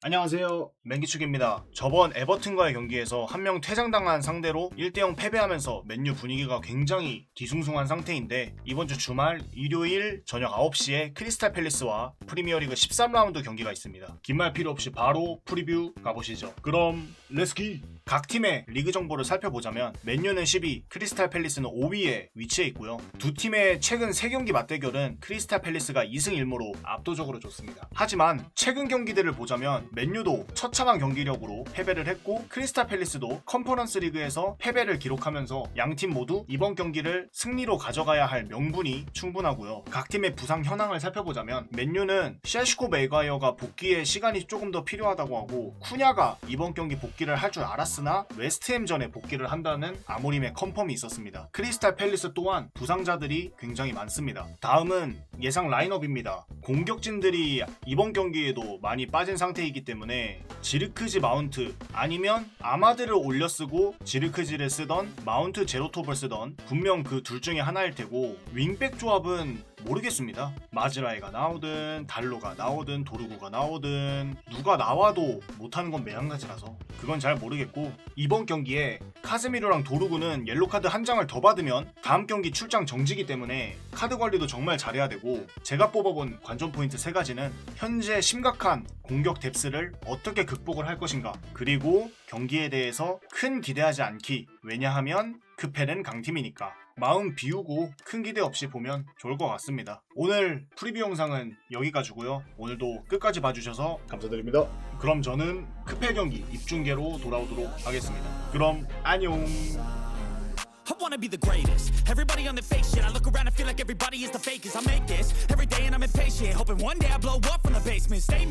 안녕하세요. 맹기축입니다. 저번 에버튼과의 경기에서 한 명 퇴장당한 상대로 1대0 패배하면서 맨유 분위기가 굉장히 뒤숭숭한 상태인데 이번 주 주말 일요일 저녁 9시에 크리스탈 팰리스와 프리미어리그 13라운드 경기가 있습니다. 긴 말 필요 없이 바로 프리뷰 가보시죠. 그럼 렛츠기! 각 팀의 리그 정보를 살펴보자면 맨유는 10위, 크리스탈 팰리스는 5위에 위치해 있고요. 두 팀의 최근 3경기 맞대결은 크리스탈 팰리스가 2승 1무로 압도적으로 좋습니다. 하지만 최근 경기들을 보자면 맨유도 처참한 경기력으로 패배를 했고 크리스탈 팰리스도 컨퍼런스 리그에서 패배를 기록하면서 양팀 모두 이번 경기를 승리로 가져가야 할 명분이 충분하고요. 각 팀의 부상 현황을 살펴보자면 맨유는 샤시코 메가이어가 복귀에 시간이 조금 더 필요하다고 하고 쿠냐가 이번 경기 복귀를 할 줄 알았으나 웨스트햄전에 복귀를 한다는 아모림의 컨펌이 있었습니다. 크리스탈 팰리스 또한 부상자들이 굉장히 많습니다. 다음은 예상 라인업입니다. 공격진들이 이번 경기에도 많이 빠진 상태이기 때문에 지르크지 마운트 아니면 아마드를 올려 쓰고 지르크지를 쓰던 마운트 제로톱을 쓰던 분명 그 둘 중에 하나일 테고 윙백 조합은 모르겠습니다. 마즈라이가 나오든 달로가 나오든 도르구가 나오든 누가 나와도 못하는 건 매한가지라서. 그건 잘 모르겠고 이번 경기에 카스미르랑 도르구는 옐로 카드 한 장을 더 받으면 다음 경기 출장 정지기 때문에 카드 관리도 정말 잘해야 되고 제가 뽑아본 관전 포인트 세 가지는 현재 심각한 공격 뎁스를 어떻게 극복을 할 것인가 그리고 경기에 대해서 큰 기대하지 않기. 왜냐하면 크펠은 강팀이니까 마음 비우고 큰 기대 없이 보면 좋을 것 같습니다. 오늘 프리뷰 영상은 여기까지고요. 오늘도 끝까지 봐주셔서 감사드립니다. 그럼 저는 크펠 경기 입중계로 돌아오도록 하겠습니다. 그럼 안녕. I wanna be the greatest. Everybody on the fake shit. I look around and feel like everybody is the fakest. I make this every day and I'm impatient. Hoping one day I blow up from the basement. Statement.